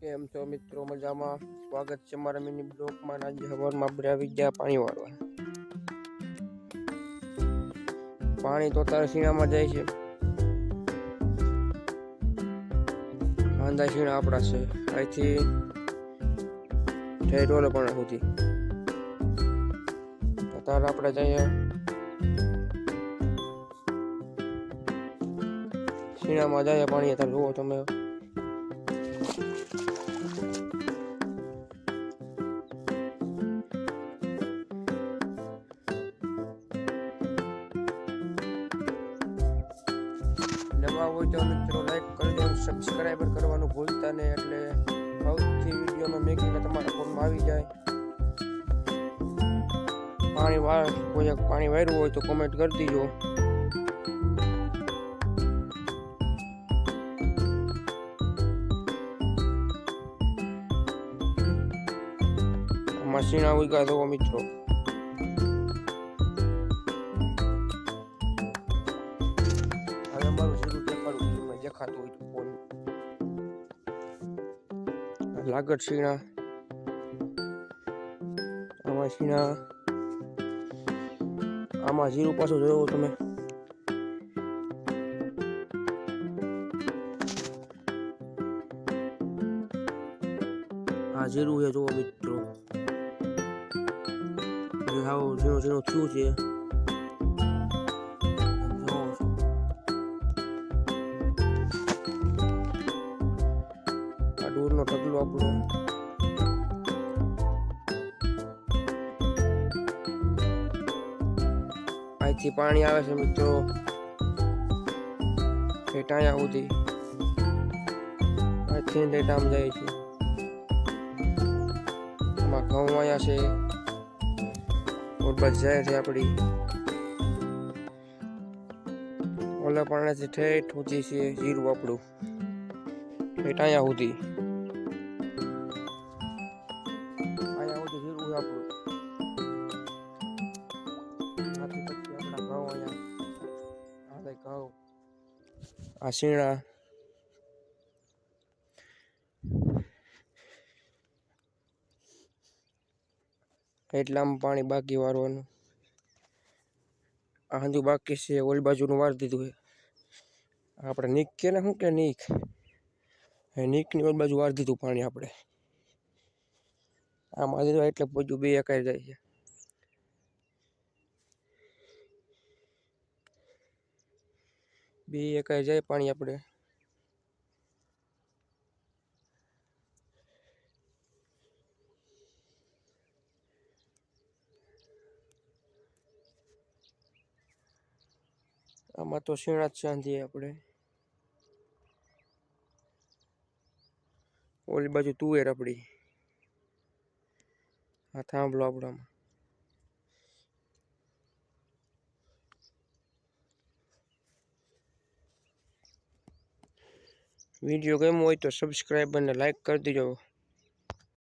કેમ છો મિત્રો? મજામાં? સ્વાગત છે મારા મિની બ્લોકમાં આજે સવારમાં આપણે આવી ગયા પાણી વાળવા. પાણી તો તારા સીણામાં જાય છે. વાંધા સીણા આપણા છે. અહીંથી ઠેરોલે પણ સુધી. અત્યારે આપણે જઈએ. સીણામાં જાય પાણી, અત્યારે જુઓ તમે. નવા હોય તો મિત્રો લાઈક કરી દો સબસ્ક્રાઈબર કરવાનું ભૂલતા નહીં એટલે સૌથી વિડીયોમાં મેકીને તમારા ફોનમાં આવી જાય. પાણી વાર કોઈ પાણી વાયરું હોય તો કોમેન્ટ કરી દીજો. મશીન આવી ગયા તો મિત્રો. દેખાતું હોય ફોન લાગત શીણા. આમાં શીણા. આમાં જીરું પાછું જોયો તમે. આ જીરું છે જોવો મિત્રો. ઝીણું ઝીણું થયું છે. આ ઢગલો આપણો અહીંથી પાણી આવે છે મિત્રો અહીંયા સુધી અહીંથી ડેટામ જાય છે આમાં ઘઉં આવ્યા છે ઓરબાજ જાય છે આપણી ઓલા પાણીથી ઠેઠ ઊંચી છે જીરું આપણું ઠેઠ અહીંયા સુધી આ શીણા એટલામાં પાણી બાકી વારવાનું આ હજુ બાકી છે ઓલી બાજુનું વાર દીધું છે આપણે નીક કે ને શું કે નીક નીકની ઓલી બાજુ વાર દીધું પાણી આપણે આમાં દીધું એટલે બધું બે એકાઈ જાય છે બે એકાઈ જાય પાણી આપણે આમાં તો શીણા જ શાંતિ આપણે ઓલી બાજુ તુવેર આપણી આ થાંભલો આપણામાં વીડિયો ગમ્યો હોય તો સબસ્ક્રાઈબ અને લાઈક કરી દેજો.